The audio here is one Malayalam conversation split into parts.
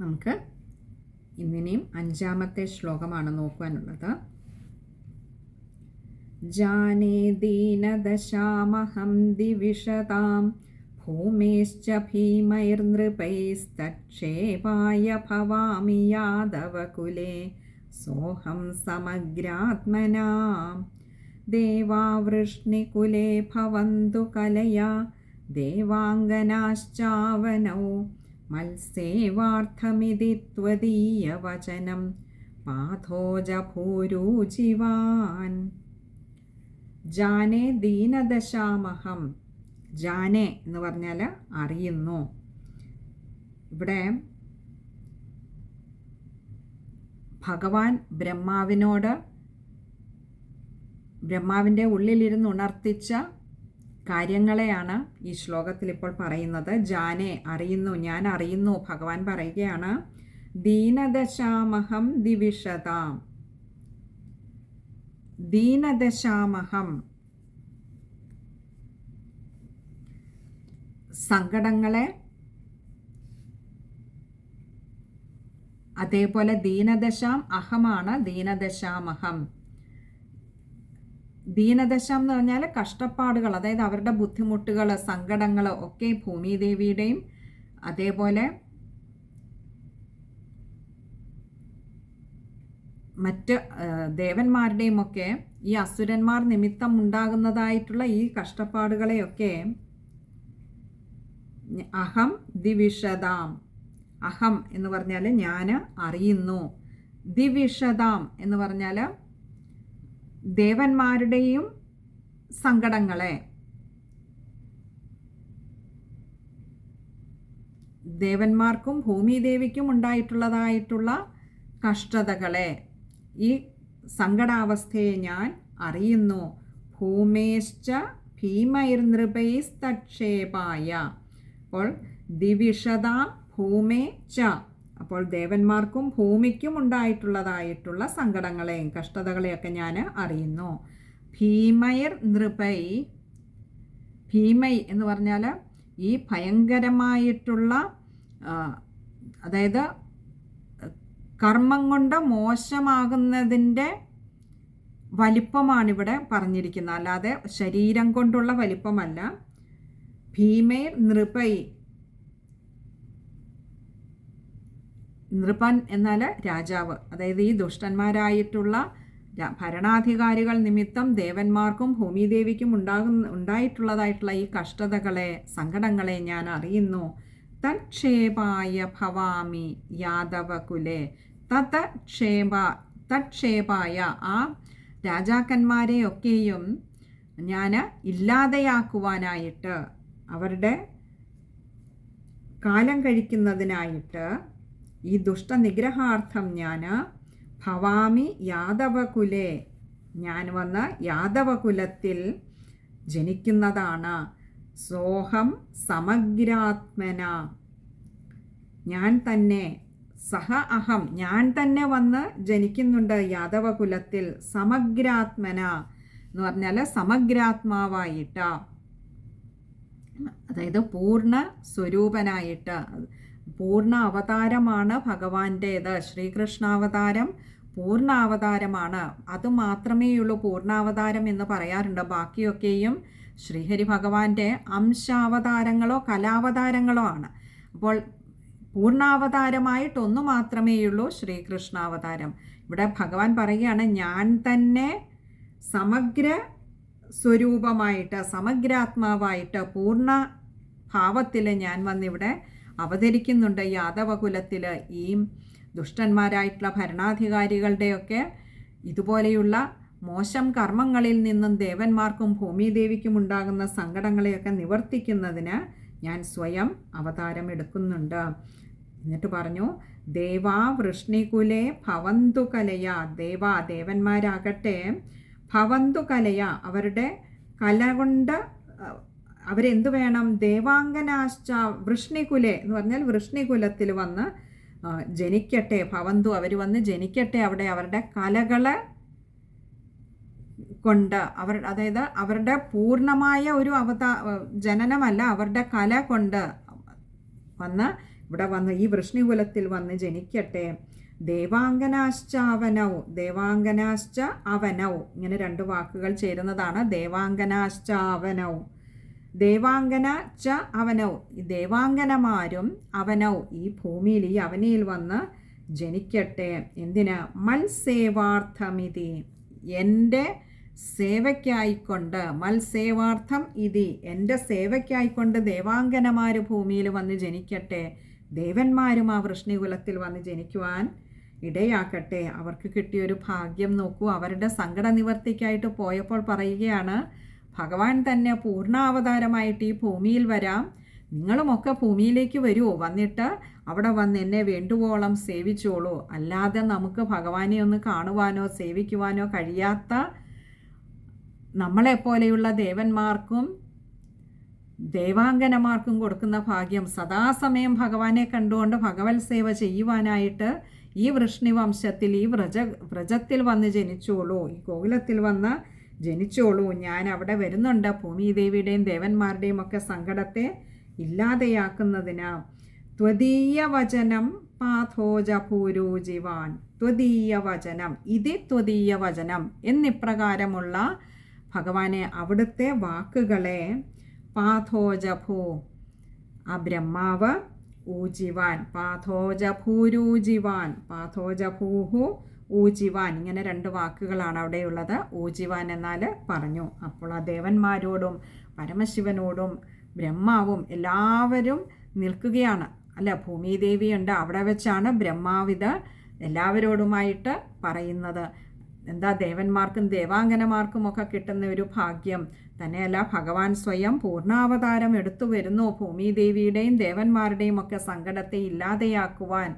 നമുക്ക് ഇന്നിനെയും അഞ്ചാമത്തെ ശ്ലോകമാണ് നോക്കുവാനുള്ളത്. ജാനേ ദീനദശാമഹം ദിവിഷതാം ഭൂമിശ്ച ഭീമൈർനൃപൈസ്തക്ഷേപായ ഭവാമി യാദവകുലേ സോഹം സമഗ്രാത്മനാ. ദേവാവൃഷ്ണികുലേ ഭവന്തു കലയാ ദേവാംഗനാശ്ചാവനौ. മത്സേവാർത്ഥമിതി ത്വദീയവചനം പാഥോജഭൂരുചിവാൻ ജാനേ ദീനദശാമഹം. ജാനേ എന്ന് പറഞ്ഞാൽ അറിയുന്നു. ഇവിടെ ഭഗവാൻ ബ്രഹ്മാവിനോട് ബ്രഹ്മാവിന്റെ ഉള്ളിലിരുന്ന് ഉണർത്തിച്ച കാര്യങ്ങളെയാണ് ഈ ശ്ലോകത്തിൽ ഇപ്പോൾ പറയുന്നത്. ജാനെ അറിയുന്നു ഞാൻ അറിയുന്നു ഭഗവാൻ പറയുകയാണ് ദീനദശാമഹം ദിവിഷതാം. ദീനദശാമഹം. സങ്കടങ്ങളെ അതേപോലെ ദീനദശാം അഹമാണ് ദീനദശാമഹം. ദീനദശം എന്ന് പറഞ്ഞാൽ കഷ്ടപ്പാടുകൾ അതായത് അവരുടെ ബുദ്ധിമുട്ടുകൾ സങ്കടങ്ങൾ ഒക്കെ ഭൂമിദേവിയുടെയും അതേപോലെ മറ്റ് ദേവന്മാരുടെയും ഒക്കെ ഈ അസുരന്മാർ നിമിത്തം ഉണ്ടാകുന്നതായിട്ടുള്ള ഈ കഷ്ടപ്പാടുകളെയൊക്കെ അഹം ദിവിഷതാം അഹം എന്ന് പറഞ്ഞാൽ ഞാൻ അറിയുന്നു. ദിവിഷതാം എന്ന് പറഞ്ഞാൽ ദേവന്മാരുടെയും സങ്കടങ്ങളെ ദേവന്മാർക്കും ഭൂമിദേവിക്കും ഉണ്ടായിട്ടുള്ളതായിട്ടുള്ള കഷ്ടതകളെ ഈ സങ്കടാവസ്ഥയെ ഞാൻ അറിയുന്നു. ഭൂമേശ്ച ഭീമൈർനൃപൈസ്തക്ഷേപായ. അപ്പോൾ ദിവിഷത ഭൂമേ ച അപ്പോൾ ദേവന്മാർക്കും ഭൂമിക്കും ഉണ്ടായിട്ടുള്ളതായിട്ടുള്ള സങ്കടങ്ങളെയും കഷ്ടതകളെയൊക്കെ ഞാൻ അറിയുന്നു. ഭീമയർ നൃപൈ ഭീമൈ എന്ന് പറഞ്ഞാൽ ഈ ഭയങ്കരമായിട്ടുള്ള അതായത് കർമ്മം കൊണ്ട് മോശമാകുന്നതിന്റെ വലിപ്പമാണിവിടെ പറഞ്ഞിരിക്കുന്നത്. അല്ലാതെ ശരീരം കൊണ്ടുള്ള വലിപ്പമല്ല. ഭീമേർ നൃപൈ നൃപൻ എന്നാൽ രാജാവ്. അതായത് ഈ ദുഷ്ടന്മാരായിട്ടുള്ള ഭരണാധികാരികൾ നിമിത്തം ദേവന്മാർക്കും ഭൂമിദേവിക്കും ഉണ്ടാകുന്ന ഉണ്ടായിട്ടുള്ളതായിട്ടുള്ള ഈ കഷ്ടതകളെ സങ്കടങ്ങളെ ഞാൻ അറിയുന്നു. തക്ഷേപായ ഭവാമി യാദവകുലെ. തത്ക്ഷേപ തക്ഷേപായ ആ രാജാക്കന്മാരെയൊക്കെയും ഞാൻ ഇല്ലാതെയാക്കുവാനായിട്ട് അവരുടെ കാലം കഴിക്കുന്നതിനായിട്ട് ഈ ദുഷ്ടനിഗ്രഹാർത്ഥം ഞാൻ ഭവാമി യാദവകുലെ ഞാൻ വന്ന് യാദവകുലത്തിൽ ജനിക്കുന്നതാണ്. സോഹം സമഗ്രാത്മന. ഞാൻ തന്നെ സഹ അഹം ഞാൻ തന്നെ വന്ന് ജനിക്കുന്നുണ്ട് യാദവകുലത്തിൽ സമഗ്രാത്മന എന്ന് പറഞ്ഞാൽ സമഗ്രാത്മാവായിട്ട്. അതായത് പൂർണ സ്വരൂപനായിട്ട്. പൂർണ അവതാരമാണ് ഭഗവാന്റേത്. ശ്രീകൃഷ്ണാവതാരം പൂർണ അവതാരമാണ് അത് മാത്രമേയുള്ളൂ പൂർണാവതാരം എന്ന് പറയാറുണ്ട്. ബാക്കിയൊക്കെയും ശ്രീഹരി ഭഗവാന്റെ അംശാവതാരങ്ങളോ കലാവതാരങ്ങളോ ആണ്. അപ്പോൾ പൂർണാവതാരമായിട്ടൊന്നു മാത്രമേയുള്ളൂ ശ്രീകൃഷ്ണാവതാരം. ഇവിടെ ഭഗവാൻ പറയുകയാണ് ഞാൻ തന്നെ സമഗ്ര സ്വരൂപമായിട്ട് സമഗ്രാത്മാവായിട്ട് പൂർണ ഭാവത്തിൽ ഞാൻ വന്നിവിടെ അവതരിക്കുന്നുണ്ട് യാദവകുലത്തിൽ ഈ ദുഷ്ടന്മാരായിട്ടുള്ള ഭരണാധികാരികളുടെയൊക്കെ ഇതുപോലെയുള്ള മോശം കർമ്മങ്ങളിൽ നിന്നും ദേവന്മാർക്കും ഭൂമിദേവിക്കും ഉണ്ടാകുന്ന സങ്കടങ്ങളെയൊക്കെ നിവർത്തിക്കുന്നതിന് ഞാൻ സ്വയം അവതാരം എടുക്കുന്നുണ്ട്. എന്നിട്ട് പറഞ്ഞു ദേവാ വൃഷ്ണികുലേ ഭവന്തു കലയ ദേവാ ദേവന്മാരാകട്ടെ ഭവന്തു കലയ. അവരുടെ കല കൊണ്ട് അവരെന്ത് വേണം? ദേവാംഗനാശ്ച വൃഷ്ണികുലെ എന്ന് പറഞ്ഞാൽ വൃഷ്ണികുലത്തിൽ വന്ന് ജനിക്കട്ടെ ഭവന്തു അവർ വന്ന് ജനിക്കട്ടെ അവിടെ അവരുടെ കലകളെ കൊണ്ട് അവർ അതായത് അവരുടെ പൂർണമായ ഒരു അവതാ ജനനമല്ല അവരുടെ കല കൊണ്ട് വന്ന് ഇവിടെ വന്ന് ഈ വൃഷ്ണികുലത്തിൽ വന്ന് ജനിക്കട്ടെ. ദേവാംഗനാശ്ച അവനൗ ദേവാംഗനാശ്ച അവനൗ. ഇങ്ങനെ രണ്ട് വാക്കുകൾ ചേരുന്നതാണ്. ദേവാംഗനാശ്ച അവനൗ. ദേവാംഗന ച അവനൗ. ഈ ദേവാംഗനമാരും അവനൗ. ഈ ഭൂമിയിൽ ഈ അവനിയിൽ വന്ന് ജനിക്കട്ടെ. എന്തിന്? മത്സേവാർത്ഥമിതി എന്റെ സേവയ്ക്കായിക്കൊണ്ട് മത്സേവാർത്ഥം ഇതി. എന്റെ സേവയ്ക്കായിക്കൊണ്ട് ദേവാംഗനമാർ ഭൂമിയിൽ വന്ന് ജനിക്കട്ടെ. ദേവന്മാരും ആ വൃഷ്ണികുലത്തിൽ വന്ന് ജനിക്കുവാൻ ഇടയാക്കട്ടെ. അവർക്ക് കിട്ടിയൊരു ഭാഗ്യം നോക്കൂ. അവരുടെ സങ്കട നിവർത്തിക്കായിട്ട് പോയപ്പോൾ പറയുകയാണ് ഭഗവാൻ തന്നെ പൂർണാവതാരമായിട്ട് ഈ ഭൂമിയിൽ വരാം. നിങ്ങളുമൊക്കെ ഭൂമിയിലേക്ക് വരുമോ വന്നിട്ട് അവിടെ വന്ന് എന്നെ വേണ്ടുവോളം സേവിച്ചോളൂ. അല്ലാതെ നമുക്ക് ഭഗവാനെ ഒന്ന് കാണുവാനോ സേവിക്കുവാനോ കഴിയാത്ത നമ്മളെപ്പോലെയുള്ള ദേവന്മാർക്കും ദേവാംഗനമാർക്കും കൊടുക്കുന്ന ഭാഗ്യം സദാസമയം ഭഗവാനെ കണ്ടുകൊണ്ട് ഭഗവത് സേവ ചെയ്യുവാനായിട്ട് ഈ വൃഷ്ണി വംശത്തിൽ ഈ വ്രജ വ്രജത്തിൽ വന്ന് ജനിച്ചോളൂ. ഈ ഗോകുലത്തിൽ വന്ന് ജനിച്ചോളൂ. ഞാൻ അവിടെ വരുന്നുണ്ട്. ഭൂമിദേവിയുടെയും ദേവന്മാരുടെയും ഒക്കെ സങ്കടത്തെ ഇല്ലാതെയാക്കുന്നതിന്. ത്വദീയ വചനം പാഥോജ ജീവാൻ. ത്വദീയ വചനം. ഇത് ത്വദീയ വചനം എന്നിപ്രകാരമുള്ള ഭഗവാനെ അവിടുത്തെ വാക്കുകളെ പാഥോജഭൂ ആ ബ്രഹ്മാവ് ഊജിവാൻ. പാഥോജഭൂരൂജിവാൻ പാഥോജഭൂഹു ഊജിവാൻ. ഇങ്ങനെ രണ്ട് വാക്കുകളാണ് അവിടെയുള്ളത്. ഊജിവാൻ എന്നാൽ പറഞ്ഞു. അപ്പോൾ ആ ദേവന്മാരോടും പരമശിവനോടും ബ്രഹ്മാവും എല്ലാവരും നിൽക്കുകയാണ്. അല്ല ഭൂമിദേവിയുണ്ട്. അവിടെ വെച്ചാണ് ബ്രഹ്മാവിത് എല്ലാവരോടുമായിട്ട് പറയുന്നത്. എന്താ ദേവന്മാർക്കും ദേവാംഗനമാർക്കും ഒക്കെ കിട്ടുന്ന ഒരു ഭാഗ്യം. തന്നെയല്ല ഭഗവാൻ സ്വയം പൂർണാവതാരം എടുത്തു വരുന്നു. ഭൂമിദേവിയുടെയും ദേവന്മാരുടെയും ഒക്കെ സങ്കടത്തെ ഇല്ലാതെയാക്കുവാൻ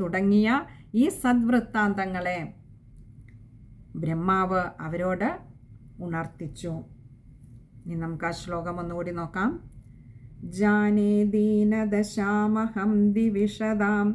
തുടങ്ങിയ ഈ സദ്വൃത്താന്തങ്ങളെ ബ്രഹ്മാവ് അവരോട് ഉണർത്തിച്ചു. ഇനി നമുക്ക് ആ ശ്ലോകം ഒന്നുകൂടി നോക്കാം. ജാനേ ദീനദശാമഹം ദിവിഷദാം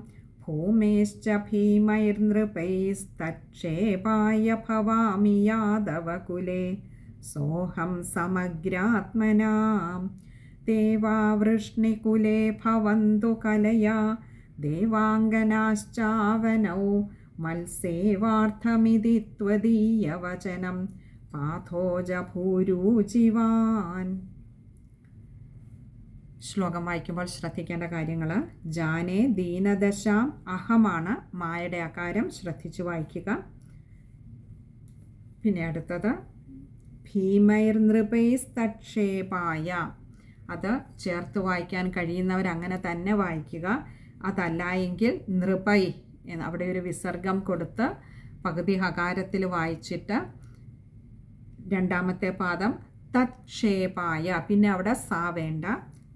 ഭൂമേശ്ച ഭീമൈർനൃപൈസ്തക്ഷേപായ ഭവാമി യാദവകുലേ. സോഹം സമഗ്രാത്മനാം. ദേവാവൃഷ്ണികുലേ ഭവന്തു കലയാ. ദേവാംഗനാശ്ചാവനൗ. മത്സേവാർത്ഥമിതി ത്വദീയവചനം. പാഥോജ ഭൂരുചിവാൻ ശ്ലോകം വായിക്കുമ്പോൾ ശ്രദ്ധിക്കേണ്ട കാര്യങ്ങൾ ജാനേ ദീനദശാം അഹമാണ് മായയുടെ അകാരം ശ്രദ്ധിച്ചു വായിക്കുക. പിന്നെ അടുത്തത് ഭീമൈർ നൃപൈസ്തക്ഷേപായ അത് ചേർത്ത് വായിക്കാൻ കഴിയുന്നവർ അങ്ങനെ തന്നെ വായിക്കുക. അതല്ല എങ്കിൽ നൃപൈ എന്ന് അവിടെ ഒരു വിസർഗം കൊടുത്ത് പകുതി ഹകാരത്തിൽ വായിച്ചിട്ട് രണ്ടാമത്തെ പാദം തക്ഷേപായ. പിന്നെ അവിടെ സാ വേണ്ട.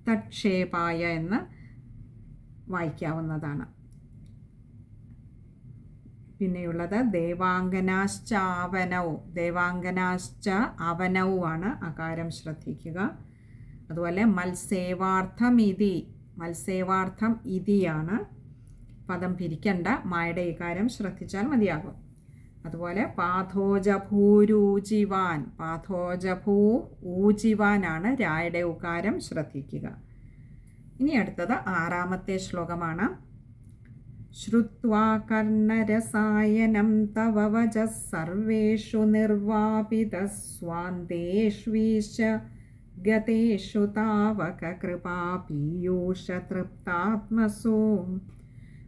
തക്ഷേപായ എന്ന് വായിക്കാവുന്നതാണ്. പിന്നെയുള്ളത് ദേവാംഗനാശ്ച അവനവും ദേവാംഗനാശ്ച അവനവുമാണ് അകാരം ശ്രദ്ധിക്കുക. അതുപോലെ മത്സേവാർത്ഥം ഇതി. മത്സേവാർത്ഥം ഇതിയാണ്. പദം പിരിക്കണ്ട. മായുടെ ഇകാരം ശ്രദ്ധിച്ചാൽ മതിയാകും. അതുപോലെ പാഥോജഭൂരൂജിവാൻ. പാഥോജഭൂ ഊജിവാനാണ് രായുടെ ഉകാരം ശ്രദ്ധിക്കുക. ഇനി അടുത്തത് ആറാമത്തെ ശ്ലോകമാണ്. ശ്രുവാ കർണരസായനം തവ വച സർവേഷു നിർവാപിത സ്വാന്തേഷ്വീശ ഗതേഷു താവക കൃപാ പീയൂഷ തൃപ്താത്മസോ.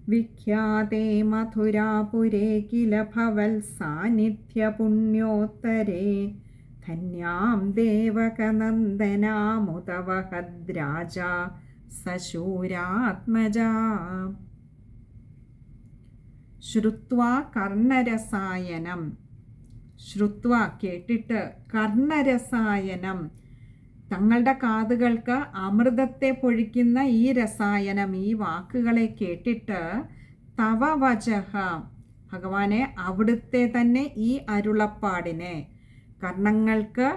വിഖ്യാതേ മധുരാപുരേ കില ഭവൽ സാന്നിധ്യ പുണ്യോത്തരേ ധന്യാം ദേവകനന്ദനാമുതവഹദ്രാജ സശൂരാത്മജ. ശ്രുത്വ കർണരസായനം. ശ്രുത്വ കേട്ടിട്ട് കർണരസായനം. തങ്ങളുടെ കാതുകൾക്ക് അമൃതത്തെ പൊഴിക്കുന്ന ഈ രസായനം ഈ വാക്കുകളെ കേട്ടിട്ട് തവ വചഹ ഭഗവാനെ അവിടുത്തെ തന്നെ ഈ അരുളപ്പാടിനെ. കർണങ്ങൾക്ക്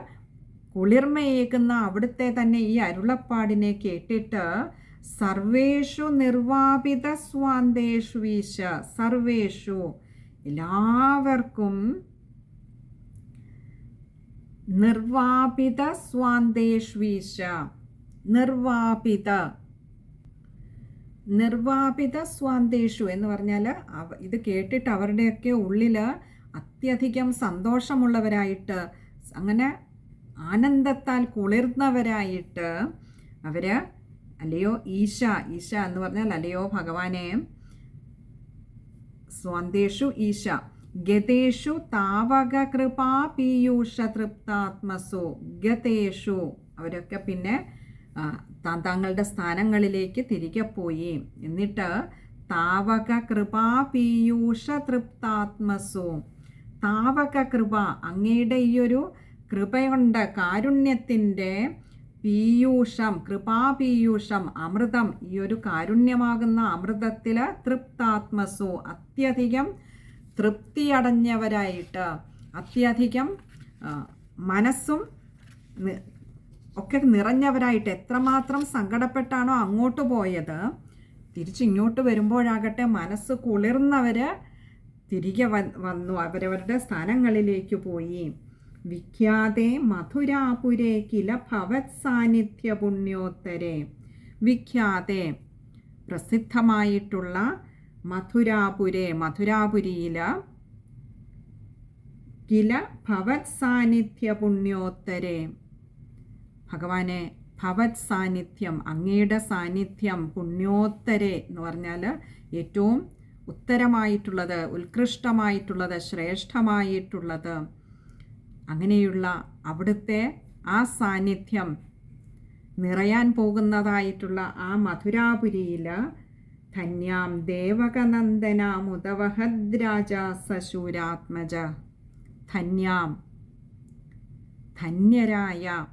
കുളിർമയേക്കുന്ന അവിടുത്തെ തന്നെ ഈ അരുളപ്പാടിനെ കേട്ടിട്ട് സർവേഷു നിർവാപിത സ്വാന്തേഷു ഈശ. സർവേഷു. എല്ലാവർക്കും നിർവാപിത സ്വാന്തേഷ്വീശ. നിർവാപിത. നിർവാപിത സ്വാന്തേഷു എന്ന് പറഞ്ഞാൽ ഇത് കേട്ടിട്ട് അവരുടെയൊക്കെ ഉള്ളിൽ അത്യധികം സന്തോഷമുള്ളവരായിട്ട് അങ്ങനെ ആനന്ദത്താൽ കുളിർന്നവരായിട്ട് അവർ അല്ലയോ ഈശ ഈശ എന്ന് പറഞ്ഞാൽ അല്ലയോ ഭഗവാനെ സ്വാന്തേഷു ഈശ. ഗതേഷു താവക കൃപാ പീയൂഷ തൃപ്താത്മസോ ഗതേഷു. അവരൊക്കെ പിന്നെ തങ്ങളുടെ സ്ഥാനങ്ങളിലേക്ക് തിരികെ പോയി. എന്നിട്ട് താവക കൃപാ പീയൂഷ തൃപ്താത്മസോ താവക കൃപ അങ്ങയുടെ ഈ ഒരു കൃപയുണ്ട്. കാരുണ്യത്തിന്റെ പീയൂഷം കൃപാപീയൂഷം അമൃതം ഈ ഒരു കാരുണ്യമാകുന്ന അമൃതത്തിൽ തൃപ്താത്മസോ. അത്യധികം തൃപ്തിയടഞ്ഞവരായിട്ട് അത്യധികം മനസ്സും ഒക്കെ നിറഞ്ഞവരായിട്ട് എത്രമാത്രം സങ്കടപ്പെട്ടാണോ അങ്ങോട്ട് പോയത് തിരിച്ചിങ്ങോട്ട് വരുമ്പോഴാകട്ടെ മനസ്സ് കുളിർന്നവർ തിരികെ വന്നു. അവരവരുടെ സ്ഥാനങ്ങളിലേക്ക് പോയി. വിഖ്യാതെ മധുരാപുരേ കില ഭവത് സാന്നിധ്യ പുണ്യോത്തരെ വിഖ്യാതെ പ്രസിദ്ധമായിട്ടുള്ള മധുരാപുരെ മധുരാപുരിയില കില ഭവത് സാന്നിധ്യ പുണ്യോത്തരേ ഭഗവാനെ ഭവത് സാന്നിധ്യം അങ്ങയുടെ സാന്നിധ്യം പുണ്യോത്തരേ എന്ന് പറഞ്ഞാൽ ഏറ്റവും ഉത്തരമായിട്ടുള്ളത് ഉത്കൃഷ്ടമായിട്ടുള്ളത് ശ്രേഷ്ഠമായിട്ടുള്ളത്. അങ്ങനെയുള്ള അവിടുത്തെ ആ സാന്നിധ്യം നിറയാൻ പോകുന്നതായിട്ടുള്ള ആ മധുരാപുരിയിൽ ധന്യാം ദേവകനന്ദനാമുദവഹദ്രാജ സശൂരാത്മജ. ധന്യാം. ധന്യരായ.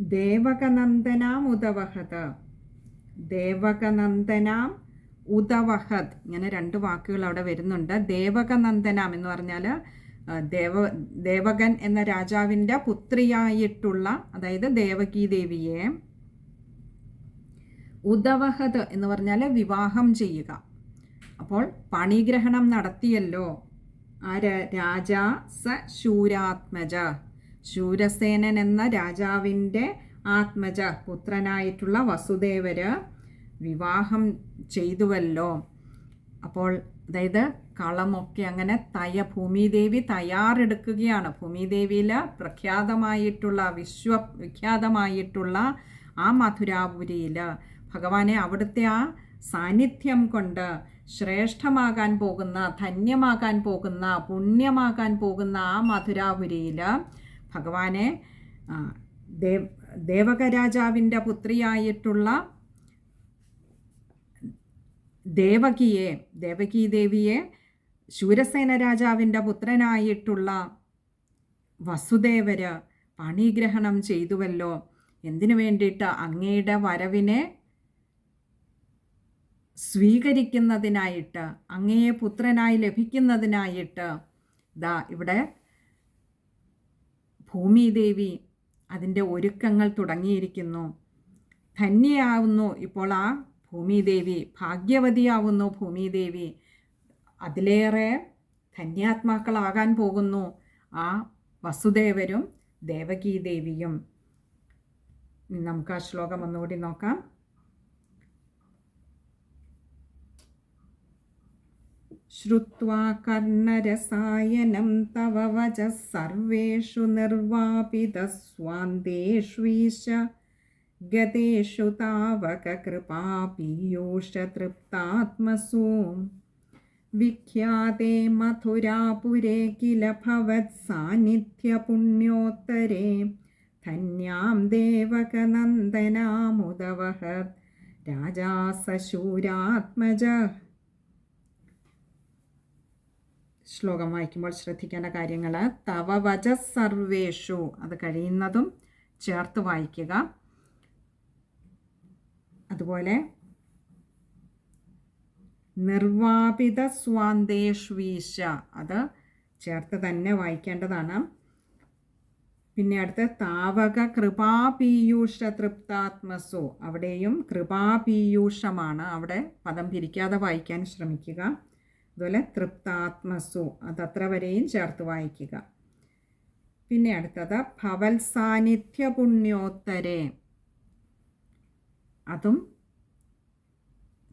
ദേവകനന്ദനാം ഉദവഹത്. ദേവകനന്ദനാം ഉദവഹത്. ഇങ്ങനെ രണ്ട് വാക്കുകൾ അവിടെ വരുന്നുണ്ട്. ദേവകനന്ദനാം എന്ന് പറഞ്ഞാൽ ദേവ ദേവകൻ എന്ന രാജാവിന്റെ പുത്രിയായിട്ടുള്ള അതായത് ദേവകീ ദേവിയെ ഉദവഹത് എന്ന് പറഞ്ഞാൽ വിവാഹം ചെയ്യുക. അപ്പോൾ പണിഗ്രഹണം നടത്തിയല്ലോ. ആ രാജാ സ ശൂരാത്മജ. ശൂരസേനൻ എന്ന രാജാവിന്റെ ആത്മജ പുത്രനായിട്ടുള്ള വസുദേവര് വിവാഹം ചെയ്തുവല്ലോ. അപ്പോൾ അതായത് കളമൊക്കെ അങ്ങനെ തയ ഭൂമിദേവി തയ്യാറെടുക്കുകയാണ്. ഭൂമിദേവിയിൽ പ്രഖ്യാതമായിട്ടുള്ള വിശ്വ വിഖ്യാതമായിട്ടുള്ള ആ മധുരാപുരിയിൽ ഭഗവാനെ അവിടുത്തെ ആ സാന്നിധ്യം കൊണ്ട് ശ്രേഷ്ഠമാകാൻ പോകുന്ന ധന്യമാകാൻ പോകുന്ന പുണ്യമാകാൻ പോകുന്ന ആ മധുരാപുരിയിൽ ഭഗവാനെ ദേവ ദേവകരാജാവിന്റെ പുത്രിയായിട്ടുള്ള ദേവകിയെ ദേവകി ദേവിയെ ശൂരസേന രാജാവിന്റെ പുത്രനായിട്ടുള്ള വസുദേവര് പണിഗ്രഹണം ചെയ്തുവല്ലോ. എന്തിനു വേണ്ടിയിട്ട് അങ്ങയുടെ വരവിനെ സ്വീകരിക്കുന്നതിനായിട്ട് അങ്ങയെ പുത്രനായി ലഭിക്കുന്നതിനായിട്ട് ദാ ഇവിടെ ഭൂമിദേവി അതിന്റെ ഒരുക്കങ്ങൾ തുടങ്ങിയിരിക്കുന്നു. ധന്യയാവുന്നു ഇപ്പോൾ ആ ഭൂമിദേവി ഭാഗ്യവതിയാവുന്നു ഭൂമിദേവി. അതിലേറെ ധന്യാത്മാക്കളാകാൻ പോകുന്നു ആ വസുദേവരും ദേവകീദേവിയും. നമുക്ക് ആ ശ്ലോകം ഒന്നുകൂടി നോക്കാം. ശ്രുവാ കർണരസായനം തവ വച സർവേഷു നിർവാപിത गतेषु तावककृपापीयूषतृप्तात्मसु विख्याते मथुरापुरे किल भवत्सान्निध्यपुण्योत्तरे धन्यां देवकनन्दनामुदवहत् राजा सशूरात्मजः ശ്ലോകം വായിക്കുമ്പോൾ ശ്രദ്ധിക്കേണ്ട കാര്യങ്ങൾ തവ വച സർവേഷു അത് കഴിയുന്നതും ചേർത്ത് വായിക്കുക അതുപോലെ നിർവാപിത സ്വാന്തേഷ്വീശ. അത് ചേർത്ത് തന്നെ വായിക്കേണ്ടതാണ്. പിന്നെ അടുത്ത് താവക കൃപാപീയൂഷ തൃപ്താത്മസു. അവിടെയും കൃപാപീയൂഷമാണ്. അവിടെ പദം പിരിക്കാതെ വായിക്കാൻ ശ്രമിക്കുക. അതുപോലെ തൃപ്താത്മസു. അതത്ര വരെയും ചേർത്ത് വായിക്കുക. പിന്നെ അടുത്തത് ഭവത്സാന്നിധ്യ പുണ്യോത്തരേ അതും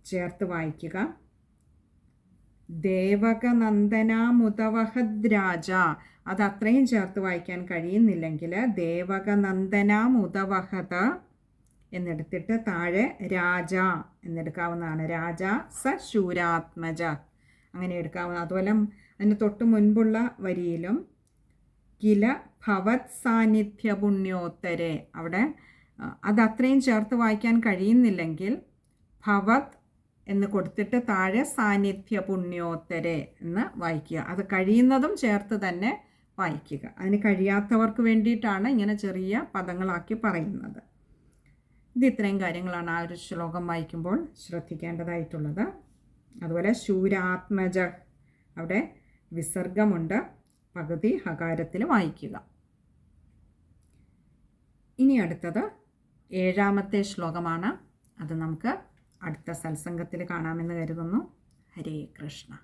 ചേർത്ത് വായിക്കുക. ദേവകനന്ദനാമുദവഹദ്രാജ. അത് അത്രയും ചേർത്ത് വായിക്കാൻ കഴിയുന്നില്ലെങ്കിൽ ദേവകനന്ദനാമുദവഹത എന്നെടുത്തിട്ട് താഴെ രാജ എന്നെടുക്കാവുന്നതാണ്. രാജ സ ശൂരാത്മജ അങ്ങനെ എടുക്കാവുന്ന അതുപോലെ അതിന് തൊട്ട് മുൻപുള്ള വരിയിലും കില ഭവത് സാന്നിധ്യ പുണ്യോത്തരെ അവിടെ അത് അത്രയും ചേർത്ത് വായിക്കാൻ കഴിയുന്നില്ലെങ്കിൽ ഭവത് എന്ന് കൊടുത്തിട്ട് താഴെ സാന്നിധ്യ പുണ്യോത്തരെ എന്ന് വായിക്കുക. അത് കഴിയുന്നതും ചേർത്ത് തന്നെ വായിക്കുക. അതിന് കഴിയാത്തവർക്ക് വേണ്ടിയിട്ടാണ് ഇങ്ങനെ ചെറിയ പദങ്ങളാക്കി പറയുന്നത്. ഇത് ഇത്രയും കാര്യങ്ങളാണ് ആ ഒരു ശ്ലോകം വായിക്കുമ്പോൾ ശ്രദ്ധിക്കേണ്ടതായിട്ടുള്ളത്. അതുപോലെ ശൂരാത്മജ അവിടെ വിസർഗമുണ്ട്. പകുതി ഹകാരത്തിൽ വായിക്കുക. ഇനി അടുത്തത് ഏഴാമത്തെ ശ്ലോകമാണ്. അത് നമുക്ക് അടുത്ത സത്സംഗത്തിൽ കാണാമെന്ന് കരുതുന്നു. ഹരേ കൃഷ്ണ.